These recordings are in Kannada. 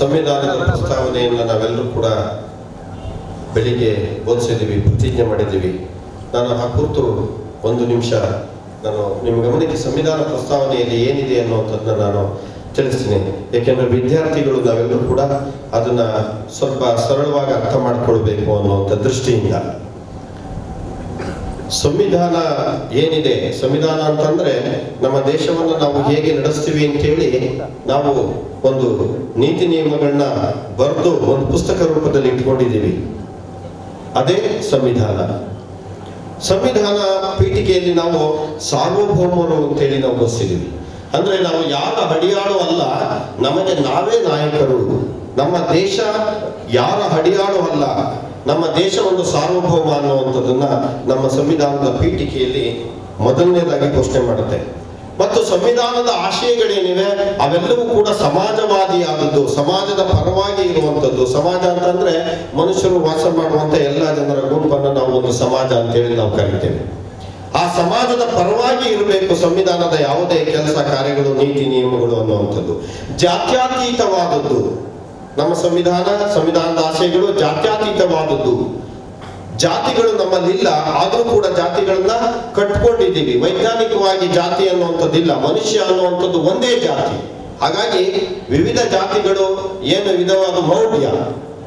ಸಂವಿಧಾನದ ಪ್ರಸ್ತಾವನೆಯನ್ನು ನಾವೆಲ್ಲರೂ ಕೂಡ ಬೆಳಿಗ್ಗೆ ಬೋಧಿಸಿದ್ದೀವಿ, ಪ್ರತಿಜ್ಞೆ ಮಾಡಿದ್ದೀವಿ. ನಾನು ಆ ಕುರಿತು ಒಂದು ನಿಮಿಷ ನಾನು ನಿಮ್ಮ ಗಮನಕ್ಕೆ ಸಂವಿಧಾನ ಪ್ರಸ್ತಾವನೆಯಲ್ಲಿ ಏನಿದೆ ಅನ್ನುವಂಥದ್ದನ್ನ ನಾನು ತಿಳಿಸ್ತೀನಿ. ಏಕೆಂದರೆ ವಿದ್ಯಾರ್ಥಿಗಳು ನಾವೆಲ್ಲರೂ ಕೂಡ ಅದನ್ನ ಸ್ವಲ್ಪ ಸರಳವಾಗಿ ಅರ್ಥ ಮಾಡಿಕೊಳ್ಬೇಕು ಅನ್ನುವಂಥ ದೃಷ್ಟಿಯಿಂದ. ಸಂವಿಧಾನ ಏನಿದೆ? ಸಂವಿಧಾನ ಅಂತಂದ್ರೆ ನಮ್ಮ ದೇಶವನ್ನು ನಾವು ಹೇಗೆ ನಡೆಸ್ತೀವಿ ಅಂತೇಳಿ ನಾವು ಒಂದು ನೀತಿ ನಿಯಮಗಳನ್ನ ಬರೆದು ಒಂದು ಪುಸ್ತಕ ರೂಪದಲ್ಲಿ ಇಟ್ಕೊಂಡಿದ್ದೀವಿ. ಅದೇ ಸಂವಿಧಾನ. ಸಂವಿಧಾನ ಪೀಠಿಕೆಯಲ್ಲಿ ನಾವು ಸಾರ್ವಭೌಮರು ಅಂತೇಳಿ ನಾವು ಬಸ್ಸಿದ್ದೀವಿ ಅಂದ್ರೆ ನಾವು ಯಾರ ಹಡಿಯಾಳು ಅಲ್ಲ, ನಮಗೆ ನಾವೇ ನಾಯಕರು. ನಮ್ಮ ದೇಶ ಯಾರ ಹಡಿಯಾಳು ಅಲ್ಲ ನಮ್ಮ ದೇಶ ಒಂದು ಸಾರ್ವಭೌಮ ಅನ್ನುವಂಥದ್ದನ್ನ ನಮ್ಮ ಸಂವಿಧಾನದ ಪೀಠಿಕೆಯಲ್ಲಿ ಮೊದಲನೇದಾಗಿ ಘೋಷಣೆ ಮಾಡುತ್ತೆ. ಮತ್ತು ಸಂವಿಧಾನದ ಆಶಯಗಳೇನಿವೆ, ಅವೆಲ್ಲವೂ ಕೂಡ ಸಮಾಜವಾದಿಯಾದದ್ದು, ಸಮಾಜದ ಪರವಾಗಿ ಇರುವಂಥದ್ದು. ಸಮಾಜ ಅಂತಂದ್ರೆ ಮನುಷ್ಯರು ವಾಸ ಮಾಡುವಂತ ಎಲ್ಲ ಜನರ ಗುಂಪನ್ನು ನಾವು ಒಂದು ಸಮಾಜ ಅಂತೇಳಿ ನಾವು ಕರಿತೇವೆ. ಆ ಸಮಾಜದ ಪರವಾಗಿ ಇರಬೇಕು ಸಂವಿಧಾನದ ಯಾವುದೇ ಕೆಲಸ ಕಾರ್ಯಗಳು, ನೀತಿ, ನಿಯಮಗಳು ಅನ್ನುವಂಥದ್ದು. ಜಾತ್ಯತೀತವಾದದ್ದು. ನಮ್ಮ ಸಂವಿಧಾನ, ಸಂವಿಧಾನದ ಆಶಯಗಳು ಜಾತ್ಯತೀತವಾದದ್ದು. ಜಾತಿಗಳು ನಮ್ಮಲ್ಲಿಲ್ಲ, ಆದರೂ ಕೂಡ ಜಾತಿಗಳನ್ನ ಕಟ್ಕೊಂಡಿದ್ದೀವಿ. ವೈಜ್ಞಾನಿಕವಾಗಿ ಜಾತಿ ಅನ್ನುವಂಥದ್ದಿಲ್ಲ, ಮನುಷ್ಯ ಅನ್ನುವಂಥದ್ದು ಒಂದೇ ಜಾತಿ. ಹಾಗಾಗಿ ವಿವಿಧ ಜಾತಿಗಳು ಏನು ವಿಧವಾದ ಮೌಢ್ಯ,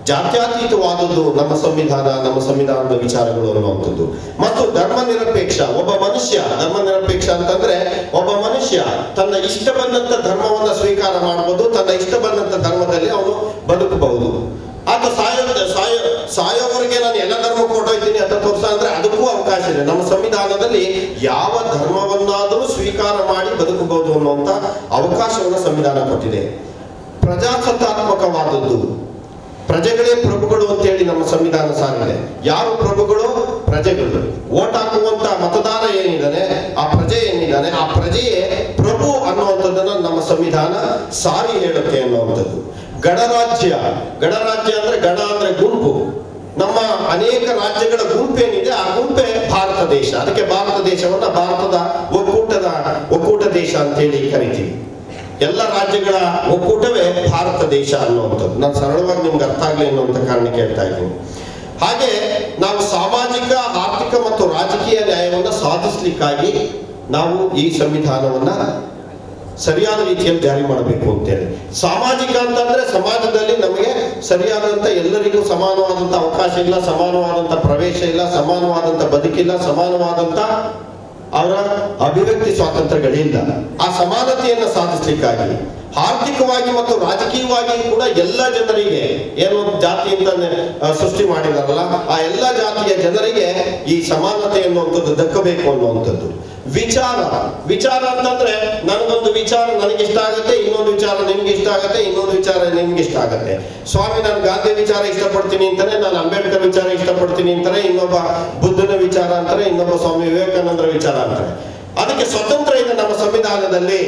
ಜಾತ್ಯತೀತವಾದದ್ದು ನಮ್ಮ ಸಂವಿಧಾನ, ನಮ್ಮ ಸಂವಿಧಾನದ ವಿಚಾರಗಳು ಅನ್ನುವಂಥದ್ದು. ಮತ್ತು ಧರ್ಮ ನಿರಪೇಕ್ಷ, ಒಬ್ಬ ಮನುಷ್ಯ, ಧರ್ಮ ನಿರಪೇಕ್ಷ ಅಂತಂದ್ರೆ ಒಬ್ಬ ಮನುಷ್ಯ ತನ್ನ ಇಷ್ಟ ಬಂದಂತ ಧರ್ಮವನ್ನ ಸ್ವೀಕಾರ ಮಾಡಬಹುದು ತನ್ನ ಇಷ್ಟ ಬಂದಂತ ಧರ್ಮದಲ್ಲಿ ಅವನು ಬದುಕಬಹುದು ಆತ ಸಾಯ ಸಾಯ ಸಾಯೋವರೆಗೆ ನಾನು ಎಲ್ಲ ಧರ್ಮ ಕೊಟ್ಟೋಯ್ತೀನಿ ಅಂತ ತೋರ್ಸ ಅಂದ್ರೆ ಅದಕ್ಕೂ ಅವಕಾಶ ನಮ್ಮ ಸಂವಿಧಾನದಲ್ಲಿ ಯಾವ ಧರ್ಮವನ್ನಾದರೂ ಸ್ವೀಕಾರ ಮಾಡಿ ಬದುಕಬಹುದು ಅನ್ನುವಂತ ಅವಕಾಶವನ್ನು ಸಂವಿಧಾನ ಕೊಟ್ಟಿದೆ. ಪ್ರಜಾಸತ್ತಾತ್ಮಕವಾದದ್ದು. ಪ್ರಜೆಗಳೇ ಪ್ರಭುಗಳು ಅಂತ ಹೇಳಿ ನಮ್ಮ ಸಂವಿಧಾನ ಸಾಗಿದೆ ಯಾರು ಪ್ರಭುಗಳು? ಪ್ರಜೆಗಳು. ಓಟ್ ಹಾಕುವಂತ ಮತದಾರ ಏನಿದ್ದಾನೆ, ಆ ಪ್ರಜೆ ಏನಿದ್ದಾನೆ, ಆ ಪ್ರಜೆಯೇ ಪ್ರಭು ಅನ್ನುವಂಥದ್ದನ್ನ ನಮ್ಮ ಸಂವಿಧಾನ ಸಾರಿ ಹೇಳುತ್ತೆ ಅನ್ನುವಂಥದ್ದು. ಗಣರಾಜ್ಯ. ಗಣರಾಜ್ಯ ಅಂದ್ರೆ ಗಣ ಅಂದ್ರೆ ಗುಂಪು. ನಮ್ಮ ಅನೇಕ ರಾಜ್ಯಗಳ ಗುಂಪೇನಿದೆ, ಆ ಗುಂಪೇ ಭಾರತ ದೇಶ. ಅದಕ್ಕೆ ಭಾರತ ದೇಶವನ್ನ ಭಾರತದ ಒಕ್ಕೂಟದ ಒಕ್ಕೂಟ ದೇಶ ಅಂತ ಹೇಳಿ ಕರಿತೀವಿ. ಎಲ್ಲ ರಾಜ್ಯಗಳ ಒಕ್ಕೂಟವೇ ಭಾರತ ದೇಶ ಅನ್ನುವಂಥದ್ದು. ನಾನು ಸರಳವಾಗಿ ನಿಮ್ಗೆ ಅರ್ಥ ಆಗಲಿ ಅನ್ನುವಂಥ ಕಾರಣಕ್ಕೆ ಹೇಳ್ತಾ ಇದ್ದೀನಿ. ಹಾಗೆ ನಾವು ಸಾಮಾಜಿಕ, ಆರ್ಥಿಕ ಮತ್ತು ರಾಜಕೀಯ ನ್ಯಾಯವನ್ನು ಸಾಧಿಸ್ಲಿಕ್ಕಾಗಿ ನಾವು ಈ ಸಂವಿಧಾನವನ್ನ ಸರಿಯಾದ ರೀತಿಯಲ್ಲಿ ಜಾರಿ ಮಾಡಬೇಕು ಅಂತೇಳಿ. ಸಾಮಾಜಿಕ ಅಂತಂದ್ರೆ ಸಮಾಜದಲ್ಲಿ ನಮಗೆ ಸರಿಯಾದಂತ ಎಲ್ಲರಿಗೂ ಸಮಾನವಾದಂತ ಅವಕಾಶ ಇಲ್ಲ, ಸಮಾನವಾದಂತ ಪ್ರವೇಶ ಇಲ್ಲ, ಸಮಾನವಾದಂತ ಬದುಕಿಲ್ಲ, ಸಮಾನವಾದಂತ ಅವರ ಅಭಿವ್ಯಕ್ತಿ ಸ್ವಾತಂತ್ರ್ಯಗಳಿಲ್ಲ ಆ ಸಮಾನತೆಯನ್ನು ಸಾಧಿಸ್ಲಿಕ್ಕಾಗಿ ಆರ್ಥಿಕವಾಗಿ ಮತ್ತು ರಾಜಕೀಯವಾಗಿ ಕೂಡ ಎಲ್ಲ ಜನರಿಗೆ ಏನು ಜಾತಿ ಅಂತ ಸೃಷ್ಟಿ ಮಾಡಿದಾರಲ್ಲ, ಆ ಎಲ್ಲ ಜಾತಿಯ ಜನರಿಗೆ ಈ ಸಮಾನತೆ ಅನ್ನುವಂಥದ್ದು ದಕ್ಕಬೇಕು ಅನ್ನುವಂಥದ್ದು. ವಿಚಾರ. ವಿಚಾರ ಅಂತಂದ್ರೆ, ನನಗೊಂದು ವಿಚಾರ ನನಗೆ ಇಷ್ಟ ಆಗುತ್ತೆ, ಇನ್ನೊಂದು ವಿಚಾರ ನಿಮ್ಗೆ ಇಷ್ಟ ಆಗುತ್ತೆ, ಇನ್ನೊಂದು ವಿಚಾರ ನಿಮ್ಗೆ ಇಷ್ಟ ಆಗುತ್ತೆ. ಸ್ವಾಮಿ, ನಾನು ಗಾಂಧಿ ವಿಚಾರ ಇಷ್ಟಪಡ್ತೀನಿ ಅಂತಾನೆ, ನಾನು ಅಂಬೇಡ್ಕರ್ ವಿಚಾರ ಇಷ್ಟಪಡ್ತೀನಿ ಅಂತಾನೆ, ಇನ್ನೊಬ್ಬ ಬುದ್ಧನ ವಿಚಾರ ಅಂತಾರೆ ಇನ್ನೊಬ್ಬ ಸ್ವಾಮಿ ವಿವೇಕಾನಂದರ ವಿಚಾರ ಅಂತಾರೆ ಅದಕ್ಕೆ ಸ್ವತಂತ್ರ ಇದೆ ನಮ್ಮ ಸಂವಿಧಾನದಲ್ಲಿ.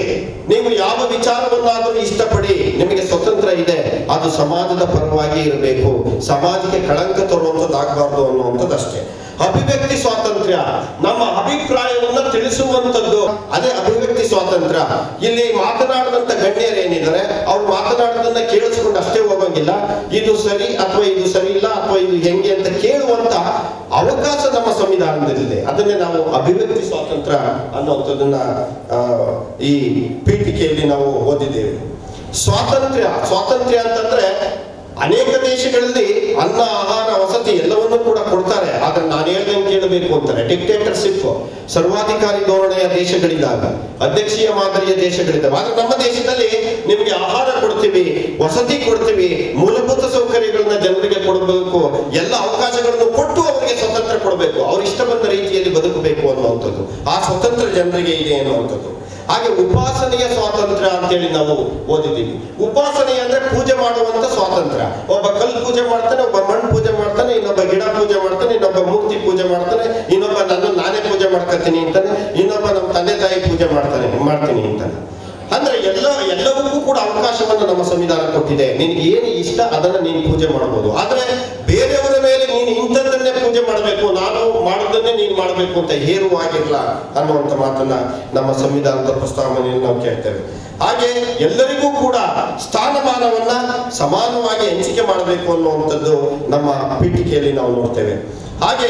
ನೀವು ಯಾವ ವಿಚಾರವನ್ನಾದರೂ ಇಷ್ಟಪಡಿ ನಿಮಗೆ ಸ್ವತಂತ್ರ ಇದೆ. ಅದು ಸಮಾಜದ ಪರವಾಗಿ ಇರಬೇಕು. ಸಮಾಜಕ್ಕೆ ಕಳಂಕ ತರುವಂತದ್ದಾಗಬಾರ್ದು ಅನ್ನುವಂಥದ್ದು ಅಷ್ಟೇ ಅಭಿವ್ಯಕ್ತಿ ಸ್ವಾತಂತ್ರ್ಯ. ನಮ್ಮ ಅಭಿಪ್ರಾಯವನ್ನ ತಿಳಿಸುವಂತದ್ದು ಅದೇ ಅಭಿವ್ಯಕ್ತಿ ಸ್ವಾತಂತ್ರ್ಯ. ಇಲ್ಲಿ ಮಾತನಾಡದಂತ ಗಣ್ಯರೇನಿದ್ದಾರೆ, ಅವ್ರು ಮಾತನಾಡೋದನ್ನ ಕೇಳಿಸ್ಕೊಂಡು ಅಷ್ಟೇ ಹೋಗಂಗಿಲ್ಲ. ಇದು ಸರಿ ಅಥವಾ ಇದು ಸರಿ ಇಲ್ಲ ಅಥವಾ ಇದು ಹೆಂಗೆ ಅಂತ ಕೇಳುವಂತ ಅವಕಾಶ ನಮ್ಮ ಸಂವಿಧಾನದಲ್ಲಿದೆ. ಅದನ್ನೇ ನಾವು ಅಭಿವ್ಯಕ್ತಿ ಸ್ವಾತಂತ್ರ್ಯ ಅನ್ನುವಂಥದ್ದನ್ನ ಈ ಪೀಠಿಕೆಯಲ್ಲಿ ನಾವು ಓದಿದ್ದೇವೆ. ಸ್ವಾತಂತ್ರ್ಯ ಸ್ವಾತಂತ್ರ್ಯ ಅಂತಂದ್ರೆ ಅನೇಕ ದೇಶಗಳಲ್ಲಿ ಅನ್ನ, ಆಹಾರ, ವಸತಿ ಎಲ್ಲವನ್ನೂ ಕೂಡ ಕೊಡ್ತಾರೆ. ಆದ್ರೆ ನಾನು ಹೇಳ್ದಂಗೆ ಕೇಳಬೇಕು ಅಂತಾರೆ. ಡಿಕ್ಟೇಟರ್ಶಿಪ್ ಸರ್ವಾಧಿಕಾರಿ ಧೋರಣೆಯ ದೇಶಗಳಿದ್ದಾಗ, ಅಧ್ಯಕ್ಷೀಯ ಮಾದರಿಯ ದೇಶಗಳಿದ್ದಾವೆ ಆದ್ರೆ ನಮ್ಮ ದೇಶದಲ್ಲಿ ನಿಮಗೆ ಆಹಾರ ಕೊಡ್ತೀವಿ, ವಸತಿ ಕೊಡ್ತೀವಿ, ಮೂಲಭೂತ ಸೌಕರ್ಯಗಳನ್ನ ಜನರಿಗೆ ಕೊಡಬೇಕು, ಎಲ್ಲ ಅವಕಾಶಗಳನ್ನು ಕೊಟ್ಟು ಅವರಿಗೆ ಸ್ವತಂತ್ರ ಕೊಡಬೇಕು ಅವ್ರ ಇಷ್ಟ ಬಂದ ರೀತಿಯಲ್ಲಿ ಬದುಕಬೇಕು ಅನ್ನುವಂಥದ್ದು. ಆ ಸ್ವತಂತ್ರ ಜನರಿಗೆ ಇದೆ ಅನ್ನುವಂಥದ್ದು. ಹಾಗೆ ಉಪಾಸನೆಯ ಸ್ವಾತಂತ್ರ್ಯ ಅಂತೇಳಿ ನಾವು ಓದಿದ್ದೀವಿ. ಉಪಾಸನೆ ಅಂದ್ರೆ ಪೂಜೆ ಮಾಡುವಂತ ಸ್ವಾತಂತ್ರ್ಯ. ಒಬ್ಬ ಕಲ್ಲು ಪೂಜೆ ಮಾಡ್ತಾನೆ, ಒಬ್ಬ ಮಣ್ಣು ಪೂಜೆ ಮಾಡ್ತಾನೆ, ಇನ್ನೊಬ್ಬ ಗಿಡ ಪೂಜೆ ಮಾಡ್ತಾನೆ, ಇನ್ನೊಬ್ಬ ಮೂರ್ತಿ ಪೂಜೆ ಮಾಡ್ತಾನೆ, ಇನ್ನೊಬ್ಬ ನನ್ನ ನಾನೇ ಪೂಜೆ ಮಾಡ್ಕೊತೀನಿ ಅಂತಾನೆ, ಇನ್ನೊಬ್ಬ ನಮ್ಮ ತಂದೆ ತಾಯಿ ಪೂಜೆ ಮಾಡ್ತಾನೆ, ಮಾಡ್ತೀನಿ ಅಂತಾನೆ. ಅಂದ್ರೆ ಎಲ್ಲ ಎಲ್ಲವಕ್ಕೂ ಕೂಡ ಅವಕಾಶವನ್ನು ನಮ್ಮ ಸಂವಿಧಾನ ಕೊಟ್ಟಿದೆ. ನಿನಗೆ ಏನು ಇಷ್ಟ ಅದನ್ನ ನೀನು ಪೂಜೆ ಮಾಡಬಹುದು ಆದ್ರೆ ಮೇಲೆ ನೀನು ಮಾಡಬೇಕು ಅಂತ ಹೇರುವಾಗಿಲ್ಲ ಅನ್ನುವಂಥ ಮಾತನ್ನ ನಮ್ಮ ಸಂವಿಧಾನದ ಪ್ರಸ್ತಾವನೆಯಲ್ಲಿ ನಾವು ಕೇಳ್ತೇವೆ. ಹಾಗೆ ಎಲ್ಲರಿಗೂ ಕೂಡ ಸ್ಥಾನಮಾನವನ್ನ ಸಮಾನವಾಗಿ ಹಂಚಿಕೆ ಮಾಡಬೇಕು ಅನ್ನುವಂಥದ್ದು ನಮ್ಮ ಪೀಠಿಕೆಯಲ್ಲಿ ನಾವು ನೋಡ್ತೇವೆ. ಹಾಗೆ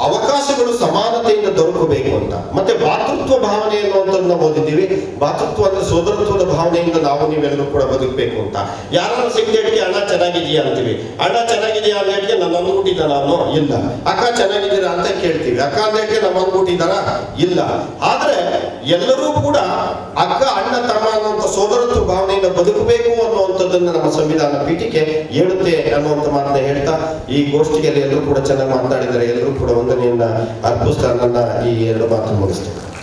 ಅವಕಾಶಗಳು ಸಮಾನತೆಯಿಂದ ದೊರಕಬೇಕು ಅಂತ. ಮತ್ತೆ ಭಾತೃತ್ವ ಭಾವನೆ ಅನ್ನುವಂಥದ್ದು ನಾವು ಓದಿದ್ದೀವಿ. ಭಾತೃತ್ವ ಅಂದ್ರೆ ಸೋದರತ್ವದ ಭಾವನೆಯಿಂದ ನಾವು ನೀವೆಲ್ಲರೂ ಕೂಡ ಬದುಕಬೇಕು ಅಂತ. ಯಾರನ್ನ ಸಿಗದೇಟ್ಗೆ ಅಣ್ಣ ಚೆನ್ನಾಗಿದೆಯಾ ಅಂತೀವಿ. ಅಣ್ಣ ಚೆನ್ನಾಗಿದೆಯಾ ಅಂದೇಟ್ಗೆ ನನ್ನ ಅಂದ್ಬಿಟ್ಟಿದ್ದ ನಾನು ಇಲ್ಲ. ಅಕ್ಕ, ಚೆನ್ನಾಗಿದ್ದೀರಾ? ಅಂತ ಕೇಳ್ತೀವಿ. ಅಕ್ಕ ಅಂದೇಟ್ಗೆ ನಮ್ಮ ಅಂದ್ಬಿಟ್ಟಿದ್ದಾರ ಇಲ್ಲ. ಆದ್ರೆ ಎಲ್ಲರೂ ಕೂಡ ಅಕ್ಕ, ಅಣ್ಣ, ತಮ್ಮ ಅನ್ನುವಂಥ ಸೋದರತ್ವ ಭಾವನೆಯಿಂದ ಬದುಕಬೇಕು ಅನ್ನುವಂಥದ್ದನ್ನ ನಮ್ಮ ಸಂವಿಧಾನ ಪೀಠಿಕೆ ಹೇಳುತ್ತೆ ಅನ್ನುವಂಥ ಮಾತನ್ನ ಹೇಳ್ತಾ ಈ ಗೋಷ್ಠಿಯಲ್ಲಿ ಎಲ್ಲರೂ ಕೂಡ ಚೆನ್ನಾಗಿ ಮಾತಾಡಿದರೆ ಎಲ್ಲರೂ ಕೂಡ ವಂದನೆಯನ್ನ ಅರ್ಪಿಸ್ತಾ ನನ್ನ ಈ ಎರಡು ಮಾತು ಮುಗಿಸ್ತೇನೆ.